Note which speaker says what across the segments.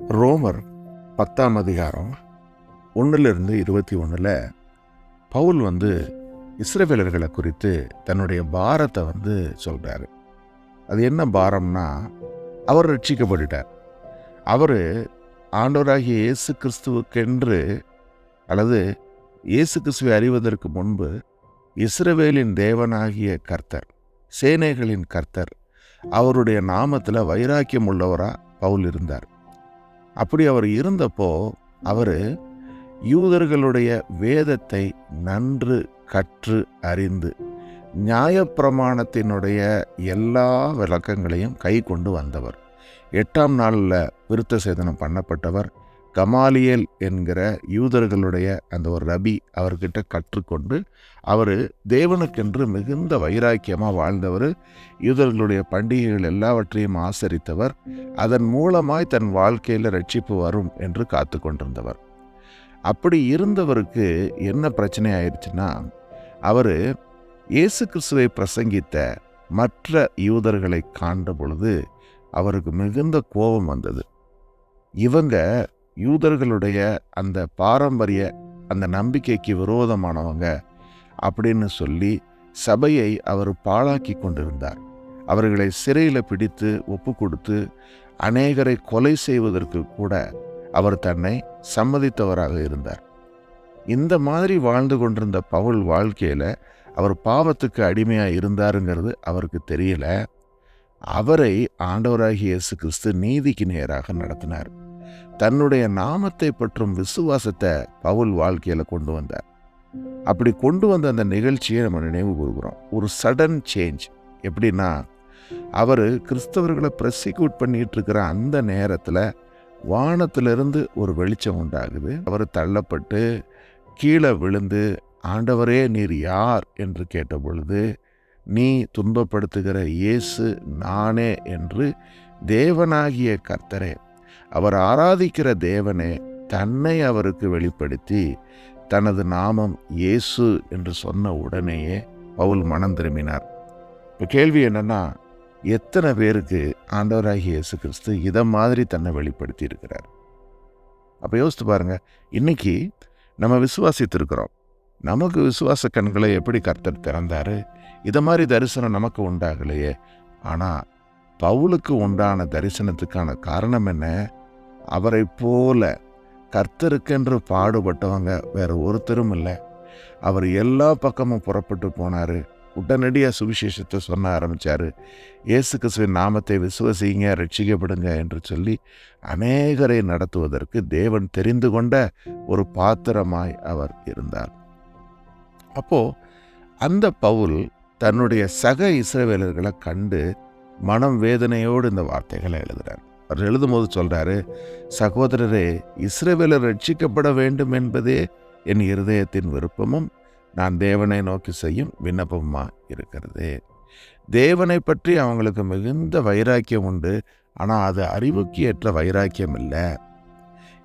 Speaker 1: ரோமர் பத்தாம் அதிகாரம் ஒன்றிலிருந்து இருபத்தி ஒன்றில் பவுல் வந்து இஸ்ரவேலர்களை குறித்து தன்னுடைய பாரத்தை வந்து சொல்கிறாரு அது என்ன பாரம்னா அவர் ரட்சிக்கப்பட்டுட்டார். அவர் ஆண்டவராகிய இயேசு கிறிஸ்துவுக்கென்று அல்லது இயேசு கிறிஸ்துவை அறிவதற்கு முன்பு இஸ்ரவேலின் தேவனாகிய கர்த்தர் சேனைகளின் கர்த்தர் அவருடைய நாமத்தில் வைராக்கியம் உள்ளவராக பவுல் இருந்தார். அப்படி அவர் இருந்தப்போ அவர் யூதர்களுடைய வேதத்தை நன்று கற்று அறிந்து நியாயப்பிரமாணத்தினுடைய எல்லா விளக்கங்களையும் கை கொண்டு வந்தவர். எட்டாம் நாளில் விருத்த சேதனம் பண்ணப்பட்டவர். கமாலியல் என்கிற யூதர்களுடைய அந்த ஒரு ரபி அவர்கிட்ட கற்றுக்கொண்டு அவர் தேவனுக்கென்று மிகுந்த வைராக்கியமாக வாழ்ந்தவர் யூதர்களுடைய பண்டிகைகள் எல்லாவற்றையும் ஆசரித்தவர் அதன் மூலமாய் தன் வாழ்க்கையில் ரட்சிப்பு வரும் என்று காத்து கொண்டிருந்தவர். அப்படி இருந்தவருக்கு என்ன பிரச்சனை ஆயிடுச்சுன்னா அவர் இயேசு கிறிஸ்துவை பிரசங்கித்த மற்ற யூதர்களை காண்ட பொழுது அவருக்கு மிகுந்த கோபம் வந்தது. இவங்க யூதர்களுடைய அந்த பாரம்பரிய அந்த நம்பிக்கைக்கு விரோதமானவங்க அப்படின்னு சொல்லி சபையை அவர் பாழாக்கி கொண்டிருந்தார். அவர்களை சிறையில் பிடித்து ஒப்பு கொடுத்து அநேகரை கொலை செய்வதற்கு கூட அவர் தன்னை சம்மதித்தவராக இருந்தார். இந்த மாதிரி வாழ்ந்து கொண்டிருந்த பவுல் வாழ்க்கையில் அவர் பாவத்துக்கு அடிமையாக இருந்தாருங்கிறது அவருக்கு தெரியல. அவரை ஆண்டவராகிய இயேசு கிறிஸ்து நீதிக்கு நேராக நடத்தினார். தன்னுடைய நாமத்தை பற்றும் விசுவாசத்தை பவுல் வாழ்க்கையில் கொண்டு வந்தார். அப்படி கொண்டு வந்த அந்த நிகழ்ச்சியை நம்ம நினைவு கூறுகிறோம். ஒரு சடன் சேஞ்ச் எப்படின்னா அவர் கிறிஸ்தவர்களை ப்ரெசிக்யூட் பண்ணிட்டு இருக்கிற அந்த நேரத்தில் வானத்திலிருந்து ஒரு வெளிச்சம் உண்டாகுது. அவர் தள்ளப்பட்டு கீழே விழுந்து ஆண்டவரே நீர் யார்? என்று கேட்ட பொழுது நீ துன்பப்படுத்துகிற இயேசு நானே என்று தேவனாகிய கர்த்தரே அவர் ஆராதிக்கிற தேவனே தன்னை அவருக்கு வெளிப்படுத்தி தனது நாமம் இயேசு என்று சொன்ன உடனேயே பவுல் மனம் திரும்பினார். இப்போ கேள்வி என்னென்னா எத்தனை பேருக்கு ஆண்டவராகிய இயேசு கிறிஸ்து இதை மாதிரி தன்னை வெளிப்படுத்தி இருக்கிறார் அப்போ யோசித்து பாருங்க இன்னைக்கு நம்ம விசுவாசித்திருக்கிறோம். நமக்கு விசுவாச கண்களை எப்படி கர்த்தர் திறந்தார்? இதை மாதிரி தரிசனம் நமக்கு உண்டாகலையே. ஆனால் பவுலுக்கு உண்டான தரிசனத்துக்கான காரணம் என்ன? அவரை போல கர்த்தருக்கென்று பாடுபட்டவங்க வேற ஒருத்தரும் இல்லை. அவர் எல்லா பக்கமும் புறப்பட்டு போனார். உடனடியாக சுவிசேஷத்தை சொன்ன ஆரம்பித்தார் இயேசு கிறிஸ்துவின் நாமத்தை விசுவசிங்க ரட்சிக்கப்படுங்க என்று சொல்லி அநேகரை நடத்துவதற்கு தேவன் தெரிந்து கொண்ட ஒரு பாத்திரமாய் அவர் இருந்தார். அப்போது அந்த பவுல் தன்னுடைய சக இஸ்ரவேலர்களை கண்டு மனம் வேதனையோடு இந்த வார்த்தைகளை எழுதுகிறார் அவர் எழுதும்போது சொல்கிறாரு சகோதரரே இஸ்ரேவேலர் ரட்சிக்கப்பட வேண்டும் என்பதே என் இருதயத்தின் விருப்பமும் நான் தேவனை நோக்கி செய்யும் விண்ணப்பமாக இருக்கிறது? தேவனை பற்றி அவங்களுக்கு மிகுந்த வைராக்கியம் உண்டு ஆனால் அது அறிவுக்கு ஏற்ற வைராக்கியம் இல்லை.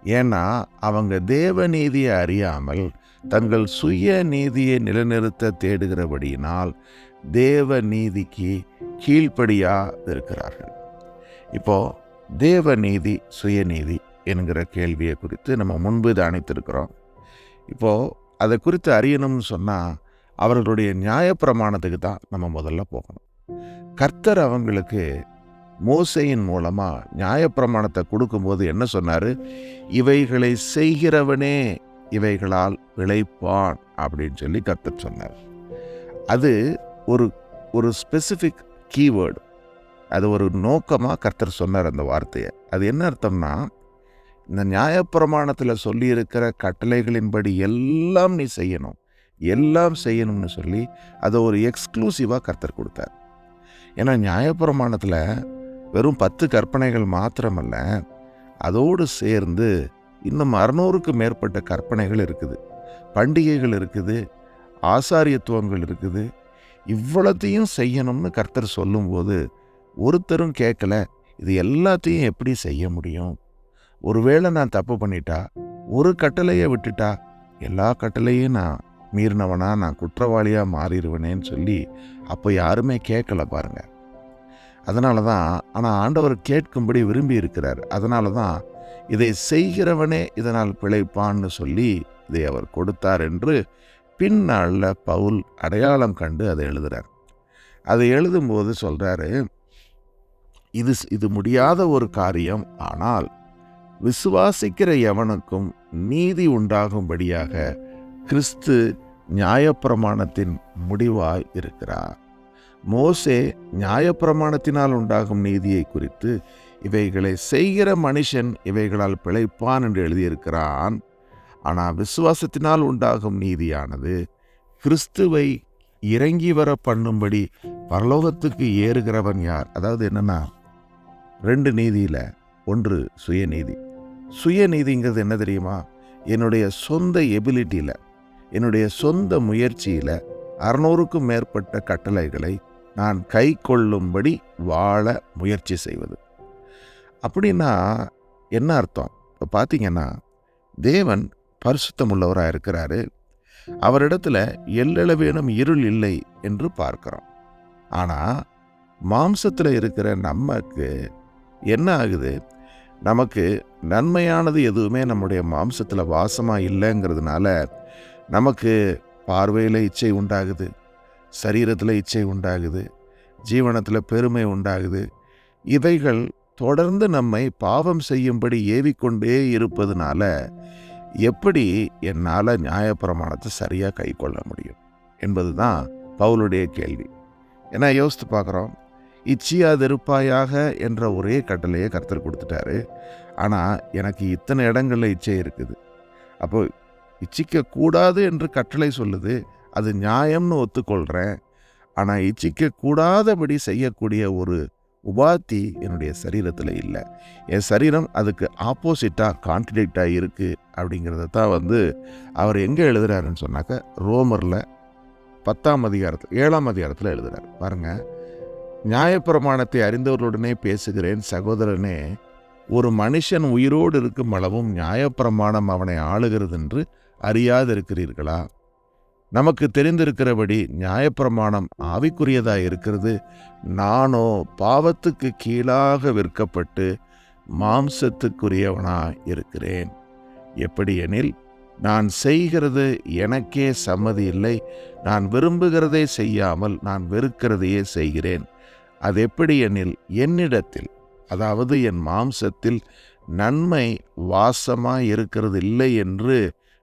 Speaker 1: ஏன்னா அவங்க தேவ நீதியை அறியாமல் தங்கள் சுய நீதியை நிலைநிறுத்த தேடுகிறபடியினால் தேவ நீதிக்கு கீழ்ப்படியாக இருக்கிறார்கள் இப்போது தேவநீதி சுயநீதி என்கிற கேள்வியை குறித்து நம்ம முன்பு தானித்திருக்கிறோம் இப்போது அதை குறித்து அறியணும்னு சொன்னால் அவர்களுடைய நியாயப்பிரமாணத்துக்கு தான் நம்ம முதல்ல போகணும். கர்த்தர் அவங்களுக்கு மோசையின் மூலமாக நியாயப்பிரமாணத்தை கொடுக்கும்போது என்ன சொன்னார்? இவைகளை செய்கிறவனே இவைகளால் விளைப்பான் அப்படின்னு சொல்லி கர்த்தர் சொன்னார். அது ஒரு ஒரு ஸ்பெசிஃபிக் கீவேர்டு அது ஒரு நோக்கமாக கர்த்தர் சொன்னார் அந்த வார்த்தையை. அது என்ன அர்த்தம்னா இந்த நியாயப்பிரமாணத்தில் சொல்லியிருக்கிற கட்டளைகளின்படி எல்லாம் நீ செய்யணும் எல்லாம் செய்யணும்னு சொல்லி அதை ஒரு எக்ஸ்க்ளூசிவாக கர்த்தர் கொடுத்தார். ஏன்னா நியாயப்பிரமாணத்தில் வெறும் பத்து கற்பனைகள் மாத்திரமல்ல அதோடு சேர்ந்து இன்னும் அறநூறுக்கு மேற்பட்ட கற்பனைகள் இருக்குது. பண்டிகைகள் இருக்குது ஆசாரியத்துவங்கள் இருக்குது. இவ்வளத்தையும் செய்யணும்னு கர்த்தர் சொல்லும்போது ஒருத்தரும் கேட்கல இது எல்லாத்தையும் எப்படி செய்ய முடியும்? ஒருவேளை நான் தப்பு பண்ணிட்டா ஒரு கட்டளையை விட்டுட்டா எல்லா கட்டளையும் நான் மீறினவனா நான் குற்றவாளியாக மாறிடுவேனேன்னு சொல்லி அப்போ யாருமே கேட்கல பாருங்க. அதனால தான் ஆனால் ஆண்டவர் கேட்கும்படி விரும்பி இருக்கிறார். அதனால தான் இதை செய்கிறவனே இதனால் பிழைப்பான்னு சொல்லி இதை அவர் கொடுத்தார் என்று பின்னாளில் பவுல் அடையாளம் கண்டு அதை எழுதுகிறார் அதை எழுதும்போது சொல்கிறாரு இது இது முடியாத ஒரு காரியம். ஆனால் விசுவாசிக்கிற எவனுக்கும் நீதி உண்டாகும்படியாக கிறிஸ்து நியாயப்பிரமாணத்தின் முடிவாய் இருக்கிறார். மோசே நியாயப்பிரமாணத்தினால் உண்டாகும் நீதியை குறித்து இவைகளை செய்கிற மனுஷன் இவைகளால் பிழைப்பான் என்று எழுதியிருக்கிறான். ஆனால் விசுவாசத்தினால் உண்டாகும் நீதியானது கிறிஸ்துவை இறங்கி வர பண்ணும்படி பரலோகத்துக்கு ஏறுகிறவன் யார்? அதாவது என்னென்னா ரெண்டு நீதியில் ஒன்று சுயநீதி. சுயநீதிங்கிறது என்ன தெரியுமா? என்னுடைய சொந்த எபிலிட்டியில் என்னுடைய சொந்த முயற்சியில் அறநூறுக்கும் மேற்பட்ட கட்டளைகளை நான் கை கொள்ளும்படி வாழ முயற்சி செய்வது. அப்படின்னா என்ன அர்த்தம்? இப்போ பார்த்தீங்கன்னா தேவன் பரிசுத்தம் உள்ளவராக இருக்கிறாரு. அவரிடத்துல எல்லளவேனும் இருள் இல்லை என்று பார்க்கிறோம். ஆனால் மாம்சத்தில் இருக்கிற நமக்கு என்ன ஆகுது? நமக்கு நன்மையானது எதுவுமே நம்முடைய மாம்சத்தில் வாசமாக இல்லைங்கிறதுனால நமக்கு பார்வையில் இச்சை உண்டாகுது சரீரத்தில் இச்சை உண்டாகுது ஜீவனத்தில் பெருமை உண்டாகுது. இவைகள் தொடர்ந்து நம்மை பாவம் செய்யும்படி ஏவிக்கொண்டே இருப்பதுனால எப்படி என்னால் நியாயப்பிரமாணத்தை சரியாக கை கொள்ள முடியும்? என்பது தான் பவுலுடைய கேள்வி. ஏன்னா யோசித்து பார்க்குறோம்? இச்சியாதிருப்பாயாக என்ற ஒரே கட்டளையை கர்த்தர் கொடுத்துட்டாரு. ஆனால் எனக்கு இத்தனை இடங்களில் இச்சை இருக்குது. அப்போ இச்சிக்கக்கூடாது என்று கட்டளை சொல்லுது. அது நியாயம்னு ஒத்துக்கொள்கிறேன் ஆனால் இச்சிக்கக்கூடாதபடி செய்யக்கூடிய ஒரு உபாத்தி என்னுடைய சரீரத்தில் இல்லை. என் சரீரம் அதுக்கு ஆப்போசிட்டாக கான்ட்ரடிக்டாக இருக்குது அப்படிங்கிறத தான் வந்து அவர் எங்கே எழுதுகிறாருன்னு சொன்னாக்க ரோமரில் பத்தாம் அதிகாரத்தில் ஏழாம் அதிகாரத்தில் எழுதுகிறார் பாருங்கள் நியாயப்பிரமாணத்தை அறிந்தவர்களுடனே பேசுகிறேன் சகோதரனே. ஒரு மனுஷன் உயிரோடு இருக்கும் அளவும் நியாயப்பிரமாணம் அவனை ஆளுகிறது என்று அறியாதிருக்கிறீர்களா? நமக்கு தெரிந்திருக்கிறபடி நியாயப்பிரமாணம் ஆவிக்குரியதாக இருக்கிறது? நானோ பாவத்துக்கு கீழாக விற்கப்பட்டு மாம்சத்துக்குரியவனாக இருக்கிறேன். எப்படியெனில் நான் செய்கிறது எனக்கே சம்மதி இல்லை நான் விரும்புகிறதே செய்யாமல் நான் வெறுக்கிறதையே செய்கிறேன். அது எப்படி எனில் என்னிடத்தில் அதாவது என் மாம்சத்தில் நன்மை வாசமாக இருக்கிறது இல்லை என்று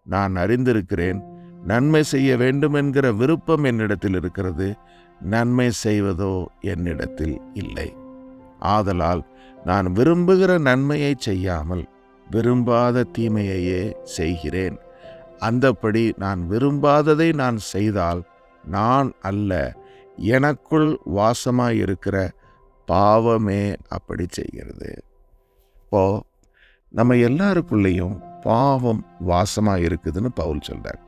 Speaker 1: நான் அறிந்திருக்கிறேன். நன்மை செய்ய வேண்டும் என்கிற விருப்பம் என்னிடத்தில் இருக்கிறது நன்மை செய்வதோ என்னிடத்தில் இல்லை. ஆதலால் நான் விரும்புகிற நன்மையை செய்யாமல் விரும்பாத தீமையையே செய்கிறேன். அந்தப்படி நான் விரும்பாததை நான் செய்தால் நான் அல்ல எனக்குள் வாசமாக இருக்கிற பாவமே அப்படி செய்கிறது. இப்போ நம்ம எல்லாருக்குள்ளேயும் பாவம் வாசமாக இருக்குதுன்னு பவுல் சொல்கிறார்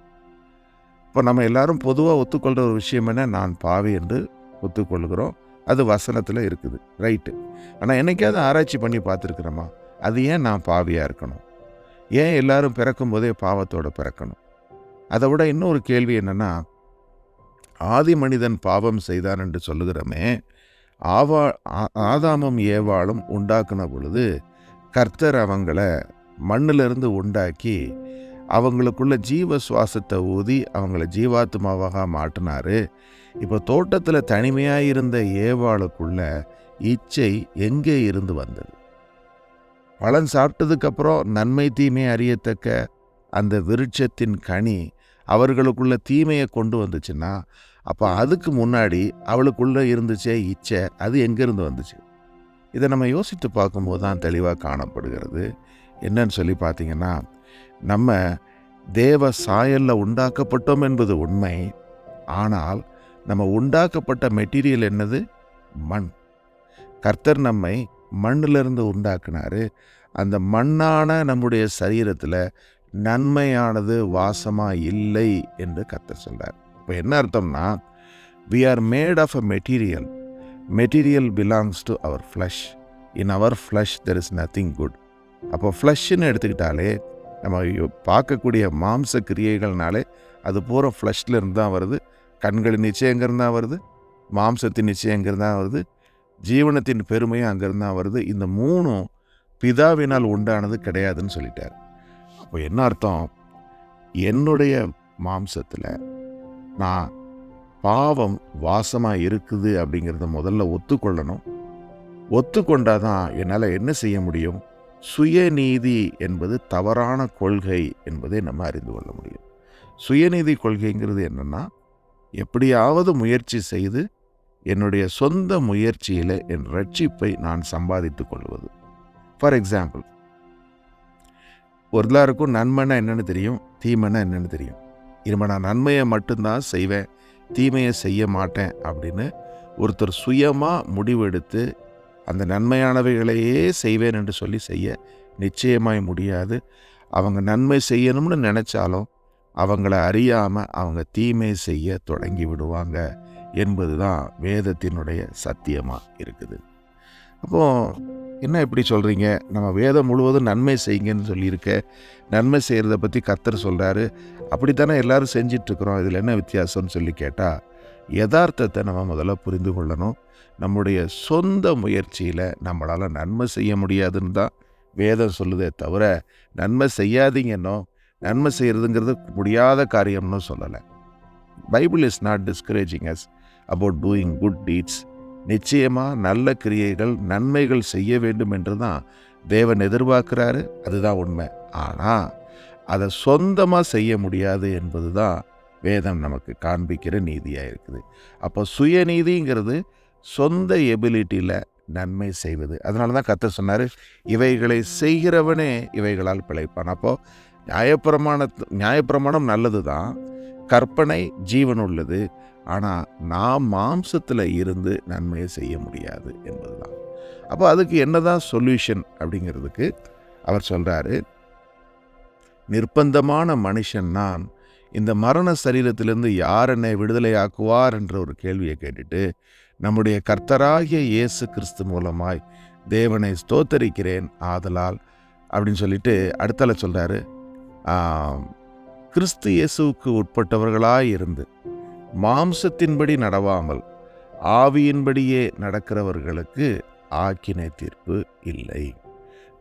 Speaker 1: இப்போ நம்ம எல்லாரும் பொதுவாக ஒத்துக்கொள்கிற ஒரு விஷயம் என்ன? நான் பாவி என்று ஒத்துக்கொள்கிறோம். அது வசனத்தில் இருக்குது. ரைட்டு ஆனால் என்னைக்காவது ஆராய்ச்சி பண்ணி பார்த்துருக்குறோமா? அது ஏன் நான் பாவியாக இருக்கணும்? ஏன் எல்லாரும் பிறக்கும் போதே பாவத்தோடு பிறக்கணும்? அதை விட இன்னொரு கேள்வி என்னென்னா ஆதி மனிதன் பாவம் செய்தான் என்று சொல்லுகிறோமே ஆவா ஆ- ஆதாமும் ஏவாளும் உண்டாக்குன பொழுது கர்த்தர் அவங்கள மண்ணிலிருந்து உண்டாக்கி அவங்களுக்குள்ள ஜீவ சுவாசத்தை ஊதி அவங்கள ஜீவாத்மாவாக மாட்டினார் இப்போ தோட்டத்தில் தனிமையாக இருந்த ஏவாளுக்குள்ள இச்சை எங்கே இருந்து வந்தது? பழம் சாப்பிட்டதுக்கப்புறம் நன்மை தீமை அறியத்தக்க அந்த விருட்சத்தின் கனி அவர்களுக்குள்ள தீமையை கொண்டு வந்துச்சுன்னா அப்போ அதுக்கு முன்னாடி அவளுக்குள்ளே இருந்துச்சே இச்சை அது எங்கேருந்து வந்துச்சு? இதை நம்ம யோசித்து பார்க்கும்போது தான் தெளிவாக காணப்படுகிறது. என்னன்னு சொல்லி பார்த்தீங்கன்னா நம்ம தேவ சாயல்ல உண்டாக்கப்பட்டோம் என்பது உண்மை. ஆனால் நம்ம உண்டாக்கப்பட்ட மெட்டீரியல் என்னது? மண். கர்த்தர் நம்மை மண்ணிலிருந்து உண்டாக்குனாரு. அந்த மண்ணான நம்முடைய சரீரத்தில் நன்மையானது வாசமாக இல்லை என்று கர்த்தர் சொல்கிறார் இப்போ என்ன அர்த்தம்னா we are made of a material material belongs to our flesh in our flesh there is nothing good அப்போ ஃப்ளஷ்ன்னு எடுத்துக்கிட்டாலே நம்ம பார்க்கக்கூடிய மாம்ச கிரியைகள்னாலே அது பூரா ஃப்ளஷ்ல இருந்து தான் வருது. கண்களின் நிச்சயம் எங்கேருந்து தான் வருது. மாம்சத்தின் நிச்சயம் எங்கேருந்து தான் வருது. ஜீவனத்தின் பெருமையும் அங்கேருந்து தான் வருது. இந்த மூணும் பிதாவினால் உண்டானது கிடையாதுன்னு சொல்லிட்டார். அப்போ என்ன அர்த்தம்? என்னுடைய மாம்சத்தில் நான் பாவம் வாசமாக இருக்குது அப்படிங்கிறத முதல்ல ஒத்துக்கொள்ளணும். ஒத்துக்கொண்டாதான் என்னால் என்ன செய்ய முடியும்? சுயநீதி என்பது தவறான கொள்கை என்பதை நம்ம அறிந்து கொள்ள முடியும். சுயநீதி கொள்கைங்கிறது என்னன்னா எப்படியாவது முயற்சி செய்து என்னுடைய சொந்த முயற்சியில் என் ரட்சிப்பை நான் சம்பாதித்து கொள்வது. ஃபார் எக்ஸாம்பிள் ஒரு எல்லாருக்கும் நன்மைன்னா என்னென்னு தெரியும் தீமைன்னா என்னென்னு தெரியும். இனிமேல் நான் நன்மையை மட்டும்தான் செய்வேன் தீமையை செய்ய மாட்டேன் அப்படின்னு ஒருத்தர் சுயமாக முடிவெடுத்து அந்த நன்மையானவைகளையே செய்வேன் என்று சொல்லி செய்ய நிச்சயமாய் முடியாது. அவங்க நன்மை செய்யணும்னு நினச்சாலும் அவங்கள அறியாமல் அவங்க தீமை செய்ய தொடங்கி விடுவாங்க என்பது தான் வேதத்தினுடைய சத்தியமாக இருக்குது. அப்போது என்ன இப்படி சொல்கிறீங்க நம்ம வேதம் முழுவதும் நன்மை செய்யுங்கன்னு சொல்லியிருக்க. நன்மை செய்கிறத பற்றி கத்தர் சொல்கிறாரு அப்படித்தானே எல்லோரும் செஞ்சிட்ருக்குறோம். இதில் என்ன வித்தியாசம்னு சொல்லி கேட்டால் யதார்த்தத்தை நம்ம முதல்ல புரிந்து கொள்ளணும். நம்முடைய சொந்த முயற்சியில் நம்மளால் நன்மை செய்ய முடியாதுன்னு தான் வேதம் சொல்லுதே தவிர நன்மை செய்யாதீங்கன்னோ நன்மை செய்கிறதுங்கிறது முடியாத காரியம்னு சொல்லலை. Bible is not discouraging as about doing good deeds நிச்சயமாக நல்ல கிரியைகள் நன்மைகள் செய்ய வேண்டும் என்று தான் தேவன் எதிர்பார்க்குறாரு. அதுதான் உண்மை. ஆனால் அதை சொந்தமாக செய்ய முடியாது என்பது தான் வேதம் நமக்கு காண்பிக்கிற நீதியாக இருக்குது. அப்போ சுயநீதிங்கிறது சொந்த எபிலிட்டியில் நன்மை செய்வது. அதனால தான் கத்த சொன்னார் இவைகளை செய்கிறவனே இவைகளால் பிழைப்பான். அப்போது நியாயப்பிரமாண நியாயப்பிரமாணம் நல்லது தான் கற்பனை ஜீவன் உள்ளது. ஆனால் நாம் மாம்சத்தில் இருந்து நன்மையை செய்ய முடியாது என்பது தான் அப்போ அதுக்கு என்னதான் சொல்யூஷன் அப்படிங்கிறதுக்கு அவர் சொல்கிறாரு நிர்பந்தமான மனுஷன் நான் இந்த மரண சரீரத்திலிருந்து யார் என்னை விடுதலையாக்குவார்? என்ற ஒரு கேள்வியை கேட்டுட்டு நம்முடைய கர்த்தராகிய இயேசு கிறிஸ்து மூலமாய் தேவனை ஸ்தோத்தரிக்கிறேன் ஆதலால் அப்படின்னு சொல்லிட்டு அடுத்தால சொல்கிறாரு கிறிஸ்து இயேசுவுக்கு உட்பட்டவர்களாயிருந்து மாம்சத்தின்படி நடவாமல் ஆவியின்படியே நடக்கிறவர்களுக்கு ஆக்கினை தீர்ப்பு இல்லை.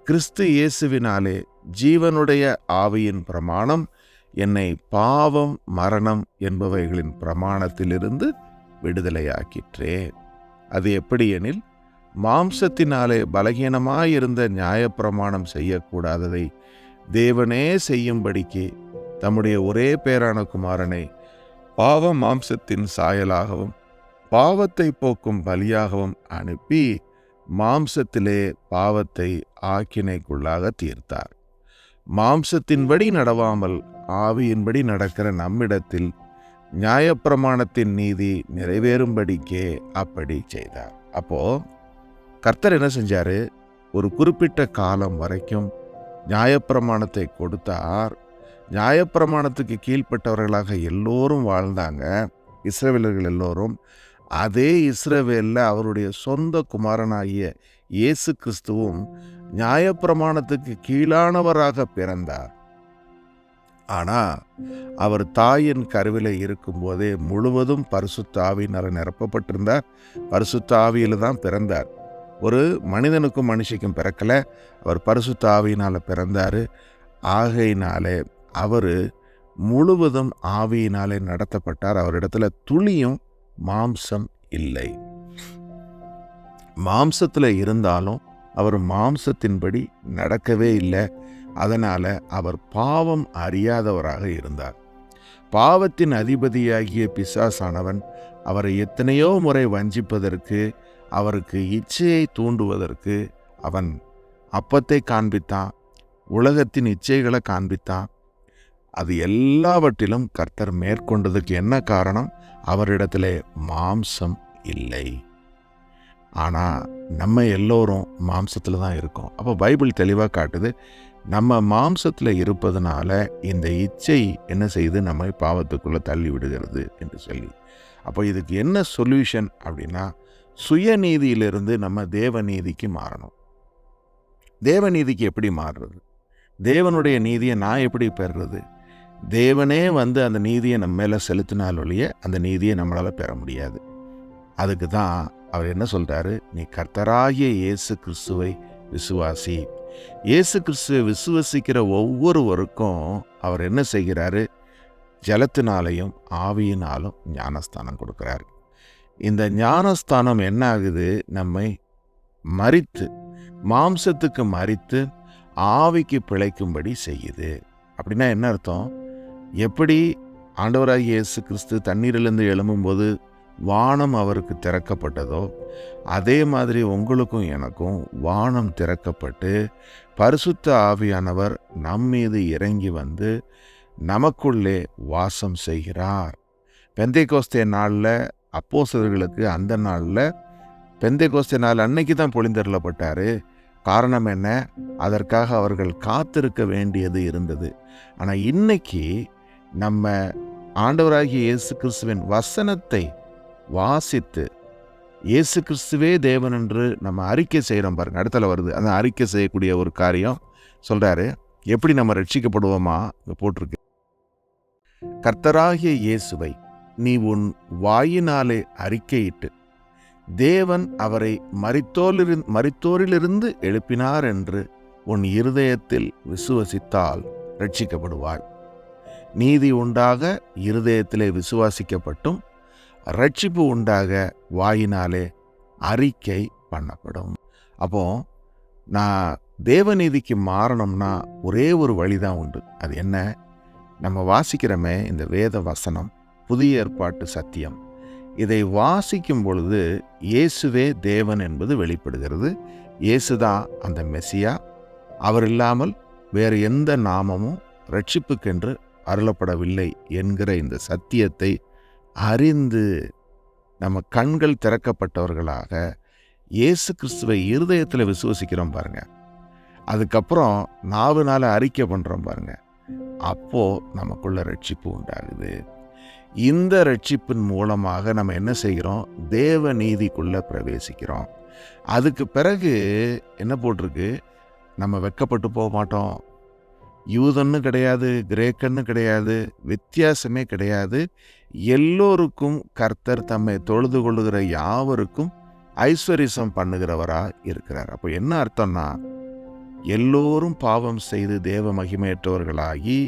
Speaker 1: கிறிஸ்து இயேசுவினாலே ஜீவனுடைய ஆவியின் பிரமாணம் என்னை பாவம் மரணம் என்பவைகளின் பிரமாணத்திலிருந்து விடுதலையாக்கிற்றே அது எப்படி எனில் மாம்சத்தினாலே பலகீனமாயிருந்த நியாயப்பிரமாணம் செய்யக்கூடாததை தேவனே செய்யும்படிக்கு தம்முடைய ஒரே பேரான குமாரனை பாவ மாம்சத்தின் சாயலாகவும் பாவத்தை போக்கும் பலியாகவும் அனுப்பி மாம்சத்திலே பாவத்தை ஆக்கினைக்குள்ளாக தீர்த்தார். மாம்சத்தின்படி நடவாமல் ஆவியின்படி நடக்கிற நம்மிடத்தில் நியாயப்பிரமாணத்தின் நீதி நிறைவேறும்படிக்கே அப்படி செய்தார். அப்போ கர்த்தர் என்ன செஞ்சாரு? ஒரு குறிப்பிட்ட காலம் வரைக்கும் நியாயப்பிரமாணத்தை கொடுத்தார். நியாயப்பிரமாணத்துக்கு கீழ்ப்பட்டவர்களாக எல்லோரும் வாழ்ந்தாங்க. இஸ்ரவேலர்கள் எல்லோரும். அதே இஸ்ரவேலில் அவருடைய சொந்த குமாரனாகிய இயேசு கிறிஸ்துவும் நியாயப்பிரமாணத்துக்கு கீழானவராக பிறந்தார். ஆனால் அவர் தாயின் கருவில் இருக்கும்போதே முழுவதும் பரிசுத்த ஆவியினர் நிரப்பப்பட்டிருந்தார் பரிசுத்த ஆவியில் தான் பிறந்தார். ஒரு மனிதனுக்கும் மனுஷிக்கும் பிறக்கலை. அவர் பரிசுத்த ஆவியினால் பிறந்தார். ஆகையினாலே அவர் முழுவதும் ஆவியினாலே நடத்தப்பட்டார். அவரிடத்துல துளியும் மாம்சம் இல்லை. மாம்சத்தில் இருந்தாலும் அவர் மாம்சத்தின்படி நடக்கவே இல்லை. அதனால் அவர் பாவம் அறியாதவராக இருந்தார். பாவத்தின் அதிபதியாகிய பிசாசானவன் அவரை எத்தனையோ முறை வஞ்சிப்பதற்கு அவருக்கு இச்சையை தூண்டுவதற்கு அவன் அப்பத்தை காண்பித்தான் உலகத்தின் இச்சைகளை காண்பித்தான் அது எல்லாவற்றிலும் கர்த்தர் மேற்கொண்டதுக்கு என்ன காரணம்? அவரிடத்திலே மாம்சம் இல்லை. ஆனால் நம்ம எல்லோரும் மாம்சத்தில் தான் இருக்கோம். அப்போ பைபிள் தெளிவாக காட்டுது நம்ம மாம்சத்தில் இருப்பதனால இந்த இச்சை என்ன செய்து நம்மை பாவத்துக்குள்ளே தள்ளி விடுகிறது என்று சொல்லி. அப்போ இதுக்கு என்ன சொல்யூஷன் அப்படின்னா சுயநீதியிலிருந்து நம்ம தேவநீதிக்கு மாறணும். தேவநீதிக்கு எப்படி மாறுறது? தேவனுடைய நீதியை நான் எப்படி பெறுறது? தேவனே வந்து அந்த நீதியை நம்ம மேலே செலுத்தினால் ஒழிய அந்த நீதியை நம்மளால் பெற முடியாது. அதுக்கு தான் அவர் என்ன சொல்கிறாரு நீ கர்த்தராகிய இயேசு கிறிஸ்துவை விசுவாசி. இயேசு கிறிஸ்துவை விசுவசிக்கிற ஒவ்வொருவருக்கும் அவர் என்ன செய்கிறாரு? ஜலத்தினாலையும் ஆவியினாலும் ஞானஸ்தானம் கொடுக்குறாரு. இந்த ஞானஸ்தானம் என்ன ஆகுது? நம்மை மறித்து மாம்சத்துக்கு மறித்து ஆவிக்கு பிழைக்கும்படி செய்யுது. அப்படின்னா என்ன அர்த்தம்? எப்படி ஆண்டவராகிய இயேசு கிறிஸ்து தண்ணீரிலிருந்து எழும்பும்போது வானம் அவருக்கு திறக்கப்பட்டதோ அதே மாதிரி உங்களுக்கும் எனக்கும் வானம் திறக்கப்பட்டு பரிசுத்த ஆவியானவர் நம் மீது இறங்கி வந்து நமக்குள்ளே வாசம் செய்கிறார். பெந்தை கோஸ்தே நாளில் அப்போசர்களுக்கு அந்த நாளில் பெந்தை கோஸ்தே நாள் அன்னைக்கு தான் பொழிந்தருளப்பட்டார். காரணம் என்ன? அதற்காக அவர்கள் காத்திருக்க வேண்டியது இருந்தது. ஆனால் இன்னைக்கு நம்ம ஆண்டவராகிய இயேசு கிறிஸ்துவின் வசனத்தை வாசித்து இயேசு கிறிஸ்துவே தேவன் என்று நம்ம அறிக்கை செய்கிறோம் பாருங்க. இடத்துல வருது. அந்த அறிக்கை செய்யக்கூடிய ஒரு காரியம். சொல்கிறாரு எப்படி நம்ம ரட்சிக்கப்படுவோமா? இங்கே போட்டிருக்கு. கர்த்தராகிய இயேசுவை நீ உன் வாயினாலே அறிக்கையிட்டு தேவன் அவரை மறித்தோலிரு மறித்தோரிலிருந்து எழுப்பினார் என்று உன் இருதயத்தில் விசுவசித்தால் ரட்சிக்கப்படுவாய். நீதி உண்டாக இருதயத்திலே விசுவாசிக்கப்பட்டும் ரட்சிப்பு உண்டாக வாயினாலே அறிக்கை பண்ணப்படும். அப்போ நான் தேவநீதிக்கு மாறணும்னா ஒரே ஒரு வழிதான் உண்டு. அது என்ன? நம்ம வாசிக்கிறோமே இந்த வேத வசனம் புதிய ஏற்பாட்டு சத்தியம். இதை வாசிக்கும் பொழுது இயேசுவே தேவன் என்பது வெளிப்படுகிறது. இயேசுதான் அந்த மெசியா. அவர் இல்லாமல் வேறு எந்த நாமமும் ரட்சிப்புக்கென்று அருளப்படவில்லை என்கிற இந்த சத்தியத்தை அறிந்து நம்ம கண்கள் திறக்கப்பட்டவர்களாக இயேசு கிறிஸ்துவை இருதயத்தில் விசுவசிக்கிறோம் பாருங்க. அதுக்கப்புறம் நாவினால் அறிக்கை பண்ணுறோம் பாருங்க. அப்போது நமக்குள்ள ரட்சிப்பு உண்டாகுது. இந்த ரட்சிப்பின் மூலமாக நம்ம என்ன செய்கிறோம்? தேவ நீதிக்குள்ளே பிரவேசிக்கிறோம். அதுக்கு பிறகு என்ன போட்டிருக்கு? நம்ம வெக்கப்பட்டு போக மாட்டோம். யூதன்னு கிடையாது கிரேக்கன்னு கிடையாது வித்தியாசமே கிடையாது. எல்லோருக்கும் கர்த்தர் தம்மை தொழுது கொள்ளுகிற யாவருக்கும் ஐஸ்வரிசம் பண்ணுகிறவராக இருக்கிறார். அப்போ என்ன அர்த்தம்னா எல்லோரும் பாவம் செய்து தேவ மகிமையற்றவர்களாகி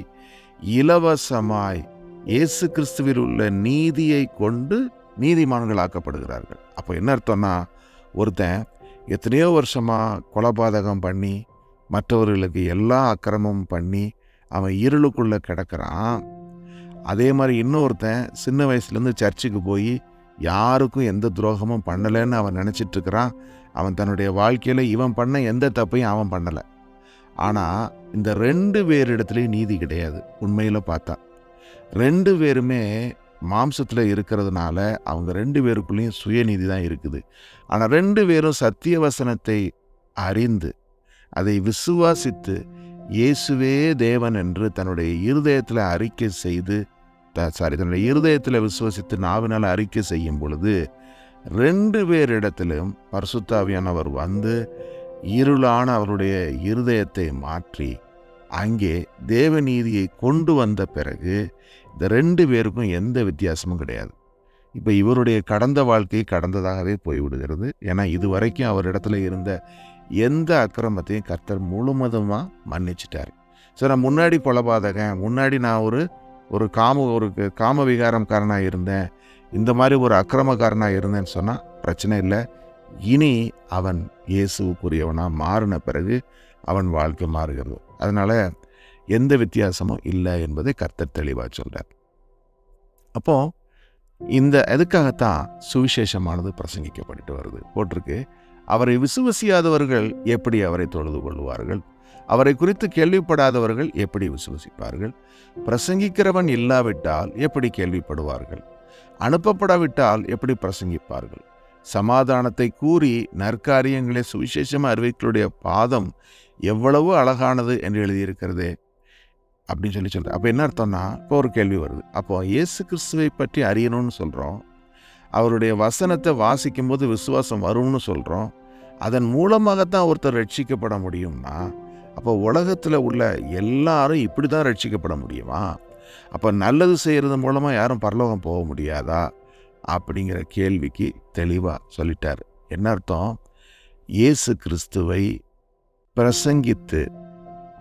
Speaker 1: இலவசமாய் இயேசு கிறிஸ்துவில் உள்ள நீதியை கொண்டு நீதிமான்களாக்கப்படுகிறார்கள். அப்போ என்ன அர்த்தம்னா ஒருத்தன் எத்தனையோ வருஷமாக கொலபாதகம் பண்ணி மற்றவர்களுக்கு எல்லா அக்கிரமமும் பண்ணி அவன் இருளுக்குள்ளே கிடக்கிறான். அதே மாதிரி இன்னொருத்தன் சின்ன வயசுலேருந்து சர்ச்சுக்கு போய் யாருக்கும் எந்த துரோகமும் பண்ணலைன்னு அவன் நினச்சிட்ருக்கிறான். அவன் தன்னுடைய வாழ்க்கையில் இவன் பண்ண எந்த தப்பையும் அவன் பண்ணலை. ஆனால் இந்த ரெண்டு பேரிடத்துலையும் நீதி கிடையாது உண்மையில் பார்த்தா. ரெண்டு பேருமே மாம்சத்தில் இருக்கிறதுனால அவங்க ரெண்டு பேருக்குள்ளேயும் சுயநீதி தான் இருக்குது. ஆனால் ரெண்டு பேரும் சத்திய வசனத்தை அறிந்து அதை விசுவாசித்து இயேசுவே தேவன் என்று தன்னுடைய இருதயத்தில் அறிக்கை செய்து சாரி தன்னுடைய இருதயத்தில் விசுவசித்து நாவினால் அறிக்கை செய்யும் பொழுது ரெண்டு பேரிடத்திலும் பரிசுத்தாவியானவர் வந்து இருளான அவருடைய இருதயத்தை மாற்றி அங்கே தேவநீதியை கொண்டு வந்த பிறகு இந்த ரெண்டு பேருக்கும் எந்த வித்தியாசமும் கிடையாது. இப்போ இவருடைய கடந்த வாழ்க்கை கடந்ததாகவே போய்விடுகிறது. ஏன்னா இதுவரைக்கும் அவரிடத்துல இருந்த எந்த அக்கிரமத்தையும் கர்த்தர் முழுமதுமாக மன்னிச்சிட்டார். ஸோ நான் முன்னாடி கொலபாதகன் முன்னாடி நான் ஒரு ஒரு காம ஒரு காம விகாரம்காரனாக இருந்தேன். இந்த மாதிரி ஒரு அக்கிரமக்காரனாக இருந்தேன்னு சொன்னால் பிரச்சனை இல்லை. இனி அவன் இயேசுக்குரியவனாக மாறின பிறகு அவன் வாழ்க்கை மாறுகிறது. அதனால் எந்த வித்தியாசமும் இல்லை என்பதை கர்த்தர் தெளிவாக சொல்கிறார் அப்போது இந்த எதுக்காகத்தான் சுவிசேஷமானது பிரசங்கிக்கப்பட்டு வருது? போட்டிருக்கு. அவரை விசுவசியாதவர்கள் எப்படி அவரை தொழுது கொள்வார்கள்? அவரை குறித்து கேள்விப்படாதவர்கள் எப்படி விசுவசிப்பார்கள்? பிரசங்கிக்கிறவன் இல்லாவிட்டால் எப்படி கேள்விப்படுவார்கள்? அனுப்பப்படாவிட்டால் எப்படி பிரசங்கிப்பார்கள்? சமாதானத்தை கூறி நற்காரியங்களை சுவிசேஷமாக அறிவிக்களுடைய பாதம் எவ்வளவு அழகானது என்று எழுதியிருக்கிறதே அப்படின்னு சொல்லி சொல்கிறேன் அப்போ என்ன அர்த்தம்னா இப்போ ஒரு கேள்வி வருது. அப்போ இயேசு கிறிஸ்துவை பற்றி அறியணும்னு சொல்கிறோம் அவருடைய வசனத்தை வாசிக்கும்போது விசுவாசம் வரும்னு சொல்கிறோம் அதன் மூலமாகத்தான் ஒருத்தர் ரட்சிக்கப்பட முடியும்னா அப்போ உலகத்தில் உள்ள எல்லாரும் இப்படி தான் ரட்சிக்கப்பட முடியுமா? அப்போ நல்லது செய்கிறது மூலமாக யாரும் பரலோகம் போக முடியாதா? அப்படிங்கிற கேள்விக்கு தெளிவாக சொல்லிட்டார். என்ன அர்த்தம்? இயேசு கிறிஸ்துவை பிரசங்கித்து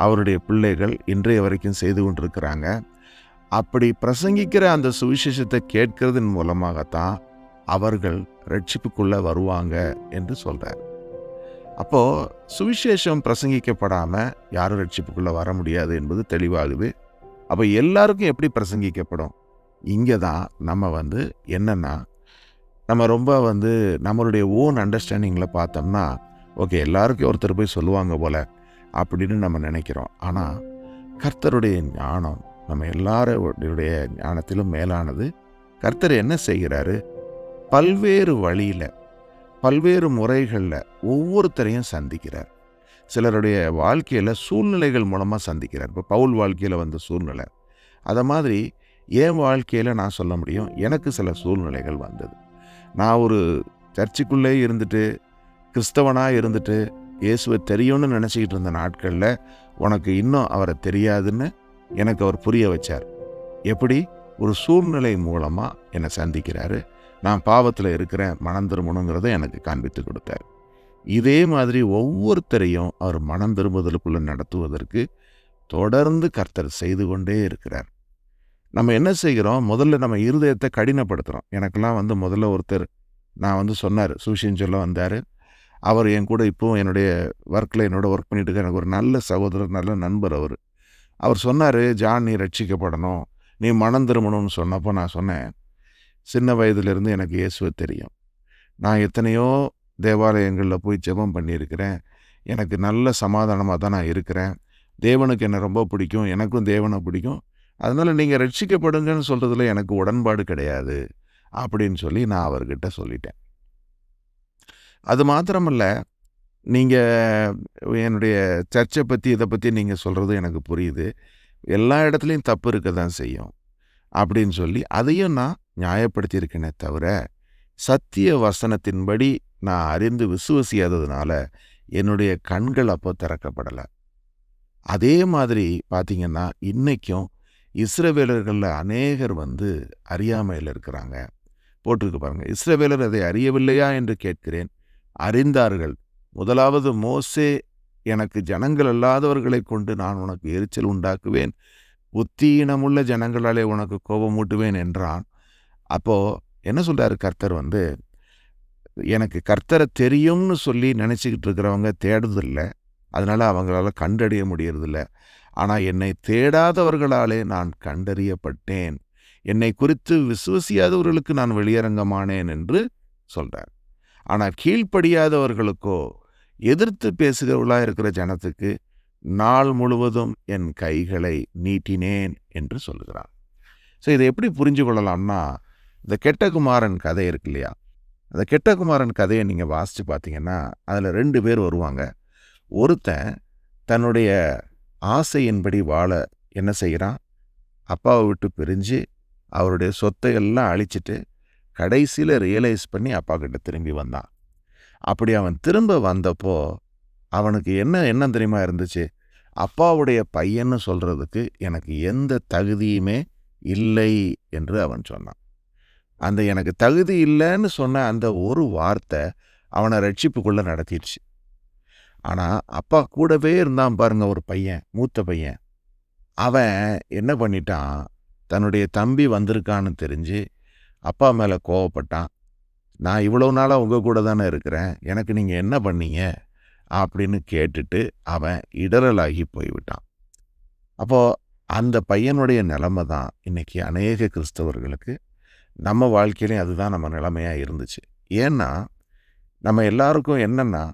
Speaker 1: அவருடைய பிள்ளைகள் இன்றைய வரைக்கும் செய்து கொண்டிருக்கிறாங்க. அப்படி பிரசங்கிக்கிற அந்த சுவிசேஷத்தை கேட்கறதன் மூலமாகத்தான் அவர்கள் ரட்சிப்புக்குள்ள வருவாங்க என்று சொல்கிறார் அப்போது சுவிசேஷம் பிரசங்கிக்கப்படாமல் யாரும் ரட்சிப்புக்குள்ளே வர முடியாது என்பது தெளிவாகுது. அப்போ எல்லாருக்கும் எப்படி பிரசங்கிக்கப்படும்? இங்கே தான் நம்ம வந்து என்னென்னா நம்ம ரொம்ப வந்து நம்மளுடைய ஓன் அண்டர்ஸ்டாண்டிங்கில் பார்த்தோம்னா ஓகே எல்லாருக்கும் ஒருத்தர் போய் சொல்லுவாங்க போல அப்படின்னு நம்ம நினைக்கிறோம். ஆனால் கர்த்தருடைய ஞானம் நம்ம எல்லாருடைய ஞானத்திலும் மேலானது. கர்த்தர் என்ன செய்கிறாரு? பல்வேறு வழியில் பல்வேறு முறைகளில் ஒவ்வொருத்தரையும் சந்திக்கிறார். சிலருடைய வாழ்க்கையில் சூழ்நிலைகள் மூலமாக சந்திக்கிறார். இப்போ பவுல் வாழ்க்கையில் வந்த சூழ்நிலை. அதை மாதிரி என் வாழ்க்கையில் நான் சொல்ல முடியும் எனக்கு சில சூழ்நிலைகள் வந்தது. நான் ஒரு சர்ச்சுக்குள்ளே இருந்துட்டு கிறிஸ்தவனாக இருந்துட்டு இயேசுவை தெரியும்னு நினச்சிக்கிட்டு இருந்த நாட்களில் உனக்கு இன்னும் அவரை தெரியாதுன்னு எனக்கு அவர் புரிய வச்சார். எப்படி? ஒரு சூழ்நிலை மூலமாக என்னை சந்திக்கிறாரு. நான் பாவத்தில் இருக்கிறேன் மனம் திரும்பணுங்கிறத எனக்கு காண்பித்து கொடுத்தார். இதே மாதிரி ஒவ்வொருத்தரையும் அவர் மனம் திரும்புதலுக்குள்ளே நடத்துவதற்கு தொடர்ந்து கர்த்தர் செய்து கொண்டே இருக்கிறார். நம்ம என்ன செய்கிறோம்? முதல்ல நம்ம இருதயத்தை கடினப்படுத்துகிறோம் எனக்கெல்லாம் வந்து முதல்ல ஒருத்தர் நான் வந்து சொன்னார் சூஷின்னு சொல்ல வந்தார். அவர் என் கூட இப்போவும் என்னுடைய ஒர்க்கில் என்னோட ஒர்க் பண்ணிட்டு இருக்க எனக்கு ஒரு நல்ல சகோதரர் நல்ல நண்பர் அவர். அவர் சொன்னார் ஜான் நீ ரட்சிக்கப்படணும். நீ மனம் திரும்பணும்னு சொன்னப்போ நான் சொன்னேன் சின்ன வயதிலிருந்து எனக்கு இயேசுவை தெரியும். நான் எத்தனையோ தேவாலயங்களில் போய் ஜெபம் பண்ணியிருக்கிறேன். எனக்கு நல்ல சமாதானமாக தான் நான் இருக்கிறேன். தேவனுக்கு என்னை ரொம்ப பிடிக்கும். எனக்கும் தேவனை பிடிக்கும். அதனால் நீங்கள் ரட்சிக்கப்படுங்கன்னு சொல்கிறதுல எனக்கு உடன்பாடு கிடையாது அப்படின்னு சொல்லி நான் அவர்கிட்ட சொல்லிட்டேன். அது மாத்திரமல்ல நீங்கள் என்னுடைய சர்ச்சை பற்றி இதை பற்றி நீங்கள் சொல்கிறது எனக்கு புரியுது. எல்லா இடத்துலையும் தப்பு இருக்க தான் செய்யும் அப்படின்னு சொல்லி அதையும் நான் நியாயப்படுத்தியிருக்கேனே தவிர சத்திய வசனத்தின்படி நான் அறிந்து விசுவசியாததுனால என்னுடைய கண்கள் அப்போ திறக்கப்படலை. அதே மாதிரி பார்த்தீங்கன்னா இன்னைக்கும் இஸ்ரவேலர்களில் அநேகர் வந்து அறியாமையில் இருக்கிறாங்க. போட்டிருக்கு பாருங்க இஸ்ரவேலர் அதை அறியவில்லையா என்று கேட்கிறேன். அறிந்தார்கள். முதலாவது மோசே எனக்கு ஜனங்கள் அல்லாதவர்களை கொண்டு நான் உனக்கு எரிச்சல் உண்டாக்குவேன். உத்தீனமுள்ள ஜனங்களாலே உனக்கு கோபமூட்டுவேன் என்றான். அப்போது என்ன சொல்கிறாரு கர்த்தர் வந்து எனக்கு கர்த்தரை தெரியும்னு சொல்லி நினச்சிக்கிட்டு இருக்கிறவங்க தேடுதில்ல அதனால அவங்களால கண்டறிய முடியறதில்ல. ஆனால் என்னை தேடாதவர்களாலே நான் கண்டறியப்பட்டேன். என்னை குறித்து விசுவசியாதவர்களுக்கு நான் வெளியரங்கமானேன் என்று சொல்கிறார் ஆனால் கீழ்ப்படியாதவர்களுக்கோ எதிர்த்து பேசுகிறவர்களாக இருக்கிற ஜனத்துக்கு நாள் முழுவதும் என் கைகளை நீட்டினேன் என்று சொல்கிறார் ஸோ இதை எப்படி புரிஞ்சு கொள்ளலாம்னா இந்த கெட்டகுமாரன் கதை இருக்கு இல்லையா? அந்த கெட்டகுமாரன் கதையை நீங்கள் வாசித்து பார்த்தீங்கன்னா அதில் ரெண்டு பேர் வருவாங்க. ஒருத்தன் தன்னுடைய ஆசையின்படி வாழ என்ன செய்கிறான் அப்பாவை விட்டு பிரிஞ்சு அவருடைய சொத்தை எல்லாம் அழிச்சிட்டு கடைசியில் ரியலைஸ் பண்ணி அப்பா கிட்ட திரும்பி வந்தான். அப்படி அவன் திரும்ப வந்தப்போ அவனுக்கு என்ன என்ன தெரியுமா இருந்துச்சு? அப்பாவுடைய பையன்னு சொல்கிறதுக்கு எனக்கு எந்த தகுதியுமே இல்லை என்று அவன் சொன்னான். அந்த எனக்கு தகுதி இல்லைன்னு சொன்ன அந்த ஒரு வார்த்தை அவனை ரட்சிப்புக்குள்ளே நடத்திடுச்சு. ஆனால் அப்பா கூடவே இருந்தான் பாருங்க ஒரு பையன் மூத்த பையன். அவன் என்ன பண்ணிட்டான்? தன்னுடைய தம்பி வந்திருக்கான்னு தெரிஞ்சு அப்பா மேலே கோவப்பட்டான். நான் இவ்வளோ நாளாக உங்கள் கூட தானே இருக்கிறேன் எனக்கு நீங்கள் என்ன பண்ணீங்க? அப்படின்னு கேட்டுட்டு அவன் இடரலாகி போய்விட்டான். அப்போது அந்த பையனுடைய நிலமை தான் இன்றைக்கி அநேக கிறிஸ்தவர்களுக்கு நம்ம வாழ்க்கையிலையும் அதுதான் நம்ம நிலைமையாக இருந்துச்சு. ஏன்னா நம்ம எல்லாருக்கும் என்னென்னா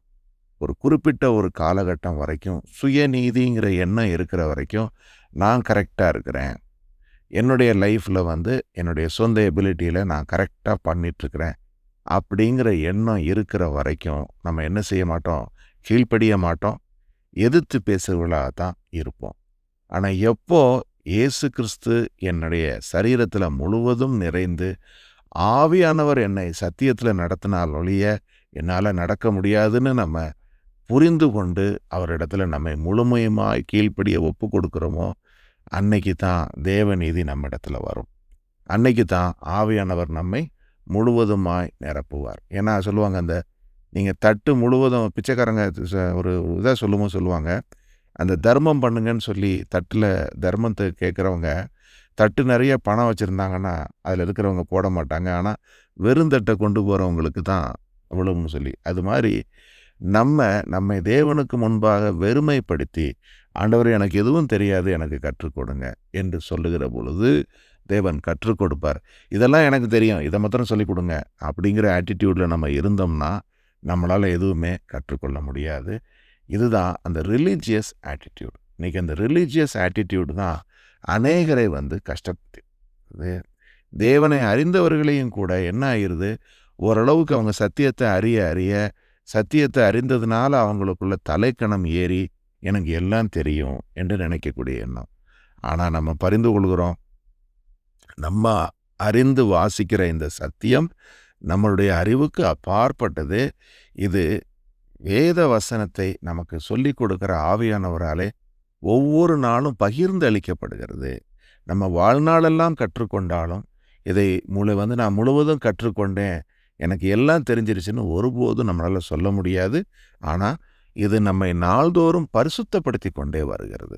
Speaker 1: ஒரு குறிப்பிட்ட ஒரு காலகட்டம் வரைக்கும் சுயநீதிங்கிற எண்ணம் இருக்கிற வரைக்கும் நான் கரெக்டாக இருக்கிறேன். என்னுடைய லைஃப்பில் வந்து என்னுடைய சொந்த எபிலிட்டியில் நான் கரெக்டாக பண்ணிகிட்ருக்கிறேன் அப்படிங்கிற எண்ணம் இருக்கிற வரைக்கும் நம்ம என்ன செய்ய மாட்டோம்? கீழ்ப்படிய மாட்டோம். எதிர்த்து பேசுகிறவர்களாக தான் இருப்போம். ஆனால் எப்போ இயேசு கிறிஸ்து என்னுடைய சரீரத்தில் முழுவதும் நிறைந்து ஆவியானவர் என்னை சத்தியத்தில் நடத்தினால் ஒழிய என்னால் நடக்க முடியாதுன்னு நம்ம புரிந்து கொண்டு அவரிடத்துல நம்மை முழுமையுமாய் கீழ்ப்படிய ஒப்பு கொடுக்குறோமோ அன்னைக்கு தான் தேவநீதி நம்ம இடத்துல வரும். அன்னைக்கு தான் ஆவியானவர் நம்மை முழுவதுமாய் நிரப்புவார். ஏன்னா சொல்லுவாங்க அந்த நீங்கள் தட்டு முழுவதும் பிச்சைக்காரங்க ச- ஒரு இதாக சொல்லுமோ சொல்லுவாங்க அந்த தர்மம் பண்ணுங்கன்னு சொல்லி தட்டில் தர்மத்தை கேட்குறவங்க தட்டு நிறைய பணம் வச்சுருந்தாங்கன்னா அதில் இருக்கிறவங்க போட மாட்டாங்க. ஆனால் வெறுந்தட்டை கொண்டு போகிறவங்களுக்கு தான் அவ்வளவுன்னு சொல்லி. அது மாதிரி நம்ம நம்மை தேவனுக்கு முன்பாக வெறுமைப்படுத்தி ஆண்டவர் எனக்கு எதுவும் தெரியாது எனக்கு கற்றுக் கொடுங்க என்று சொல்லுகிற பொழுது தேவன் கற்றுக் கொடுப்பார். இதெல்லாம் எனக்கு தெரியும் இதை மாத்திரம் சொல்லிக் கொடுங்க அப்படிங்கிற ஆட்டிடியூடில் நம்ம இருந்தோம்னா நம்மளால் எதுவுமே கற்றுக்கொள்ள முடியாது. இதுதான் அந்த ரிலீஜியஸ் ஆட்டிடியூட் இன்றைக்கி அந்த ரிலீஜியஸ் ஆட்டிடியூடு தான் அநேகரை வந்து கஷ்டப்படுத்தி. தேவனை அறிந்தவர்களையும் கூட என்ன ஆயிடுது ஓரளவுக்கு அவங்க சத்தியத்தை அறிய அறிய சத்தியத்தை அறிந்ததுனால அவங்களுக்குள்ள தலைக்கணம் ஏறி எனக்கு எல்லாம் தெரியும் என்று நினைக்கக்கூடிய எண்ணம். ஆனால் நம்ம பரிந்து கொள்கிறோம். நம்ம அறிந்து வாசிக்கிற இந்த சத்தியம் நம்மளுடைய அறிவுக்கு அப்பாற்பட்டது. இது வேத வசனத்தை நமக்கு சொல்லிக் கொடுக்கிற ஆவியானவராலே ஒவ்வொரு நாளும் பகிர்ந்து அளிக்கப்படுகிறது. நம்ம வாழ்நாளெல்லாம் கற்றுக்கொண்டாலும் இதை முழு வந்து நான் முழுவதும் கற்றுக்கொண்டேன் எனக்கு எல்லாம் தெரிஞ்சிருச்சுன்னு ஒருபோதும் நம்மளால் சொல்ல முடியாது. ஆனால் இது நம்மை நாள்தோறும் பரிசுத்தப்படுத்தி கொண்டே வருகிறது.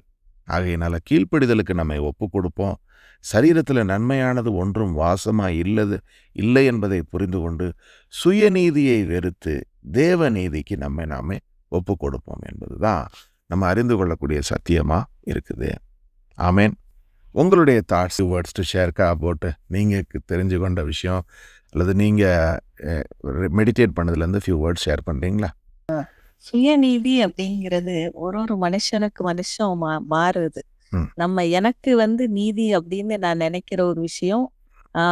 Speaker 1: ஆகையினால கீழ்ப்படிதலுக்கு நம்மை ஒப்பு கொடுப்போம். சரீரத்தில் நன்மையானது ஒன்றும் வாசமாக இல்லது இல்லை என்பதை புரிந்து கொண்டு சுயநீதியை வெறுத்து தேவ நீதிக்கு நம்மை நாமே ஒப்பு கொடுப்போம் என்பதுதான் நம்ம அறிந்து கொள்ளக்கூடிய சத்தியமாக இருக்குது. ஆமேன். உங்களுடைய தாட்ஸ் வேர்ட்ஸ் டு ஷேர்க்கா அபவுட் நீங்கள் தெரிஞ்சு கொண்ட விஷயம் அல்லது நீங்கள் மெடிடேட் பண்ணதுலேருந்து ஃபியூ வேர்ட்ஸ் ஷேர் பண்ணுறீங்களா
Speaker 2: சுயநீதி அப்படிங்கிறது ஒரு ஒரு மனுஷனுக்கு மனுஷன் மா. மாறுது. நம்ம எனக்கு வந்து நீதி அப்படின்னு நான் நினைக்கிற ஒரு விஷயம்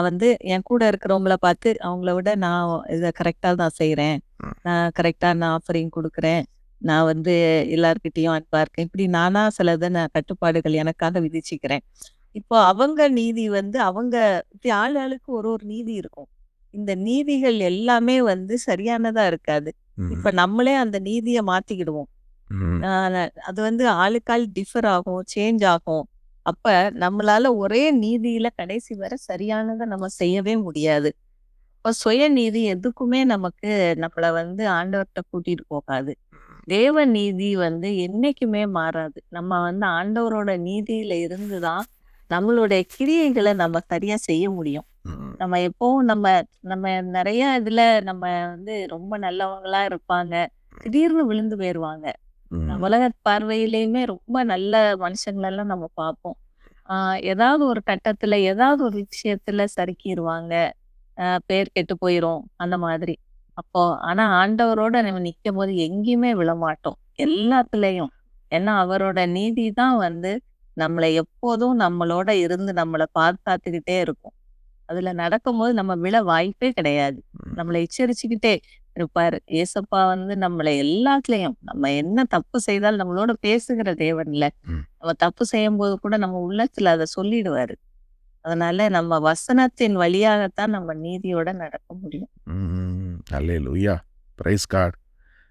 Speaker 2: வந்து என் கூட இருக்கிறவங்கள பார்த்து அவங்கள விட நான் இதை கரெக்டா தான் செய்றேன்.
Speaker 1: ம்.
Speaker 2: நான் கரெக்டா நான் ஆஃபரிங் கொடுக்குறேன். நான் வந்து எல்லார்கிட்டயும் அன்பா இருக்கேன். இப்படி நானா சிலதை நான் கட்டுப்பாடுகள் எனக்காக விதிச்சுக்கிறேன். இப்போ அவங்க நீதி வந்து அவங்க இப்படி ஆள் ஆளுக்கு ஒரு ஒரு நீதி இருக்கும். இந்த நீதிகள் எல்லாமே வந்து சரியானதா இருக்காது. இப்ப நம்மளே அந்த நீதியை மாத்திக்கிடுவோம். அது வந்து ஆளுக்கால் டிஃபர் ஆகும் சேஞ்ச் ஆகும். அப்ப நம்மளால ஒரே நீதியில கடைசி வரை சரியானதை நம்ம செய்யவே முடியாது. இப்ப சுயநீதி எதுக்குமே நமக்கு நம்மள வந்து ஆண்டவர்கிட்ட கூட்டிட்டு போகாது. தேவ நீதி வந்து என்னைக்குமே மாறாது. நம்ம வந்து ஆண்டவரோட நீதியில இருந்துதான் நம்மளுடைய கிரியைகளை நம்ம சரியா செய்ய முடியும். நம்ம எப்பவும் நம்ம நம்ம நிறைய இதுல நம்ம வந்து ரொம்ப நல்லவங்களா இருப்பாங்க. திடீர்னு விழுந்து போயிருவாங்க.
Speaker 1: ம்,
Speaker 2: உலக பார்வையிலயுமே ரொம்ப நல்ல மனுஷங்களெல்லாம் நம்ம பார்ப்போம். ஆஹ் ஏதாவது ஒரு கட்டத்துல ஏதாவது ஒரு விஷயத்துல சறுக்கிடுவாங்க ஆஹ் பேர் கெட்டு போயிரும் அந்த மாதிரி. அப்போ ஆனா ஆண்டவரோட நம்ம நிக்கும் போது எங்கேயுமே விழமாட்டோம் எல்லாத்துலயும். ஏன்னா அவரோட நீதி தான் வந்து நம்மளை எப்போதும் நம்மளோட இருந்து நம்மளை பாதுகாத்துக்கிட்டே இருக்கும். அதுல நடக்கும்போது நம்ம விழ வாய்ப்பே கிடையாது. நம்மளை எச்சரிச்சுக்கிட்டே இருப்பாரு ஏசப்பா வந்து நம்மளை எல்லாத்துலயும் நம்ம என்ன தப்பு செய்தாலும் நம்மளோட பேசுகிற தேவன் இல்ல.
Speaker 1: ம்.
Speaker 2: நம்ம தப்பு செய்யும் போது கூட நம்ம உள்ளத்துல அதை சொல்லிடுவாரு. அதனால நம்ம வசனத்தின் வழியாகத்தான் நம்ம நீதியோட நடக்க முடியும்.